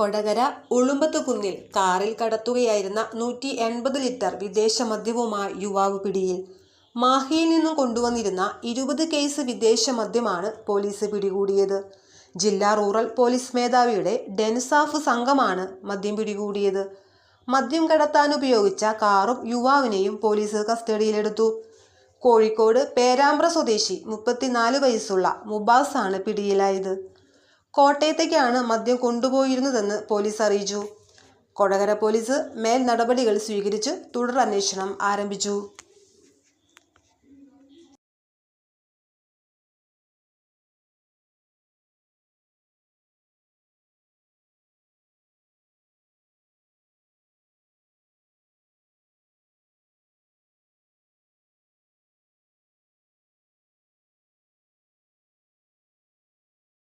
കൊടകര ഉളുമ്പത്തുകുന്നിൽ കാറിൽ കടത്തുകയായിരുന്ന നൂറ്റി എൺപത് ലിറ്റർ വിദേശ മദ്യവുമായി യുവാവ് പിടിയിൽ. മാഹിയിൽ നിന്നും കൊണ്ടുവന്നിരുന്ന ഇരുപത് കേസ് വിദേശ മദ്യമാണ് പോലീസ് പിടികൂടിയത്. ജില്ലാ റൂറൽ പോലീസ് മേധാവിയുടെ ഡെൻസാഫ് സംഘമാണ് മദ്യം പിടികൂടിയത്. മദ്യം കടത്താൻ ഉപയോഗിച്ച കാറും യുവാവിനെയും പോലീസ് കസ്റ്റഡിയിലെടുത്തു. കോഴിക്കോട് പേരാമ്പ്ര സ്വദേശി മുപ്പത്തിനാല് വയസ്സുള്ള മുബാസ് ആണ് പിടിയിലായത്. കോട്ടയത്തേക്കാണ് മദ്യം കൊണ്ടുപോയിരുന്നതെന്ന് പോലീസ് അറിയിച്ചു. കൊടകര പോലീസ് മേൽ നടപടികൾ സ്വീകരിച്ച് തുടർ അന്വേഷണം ആരംഭിച്ചു.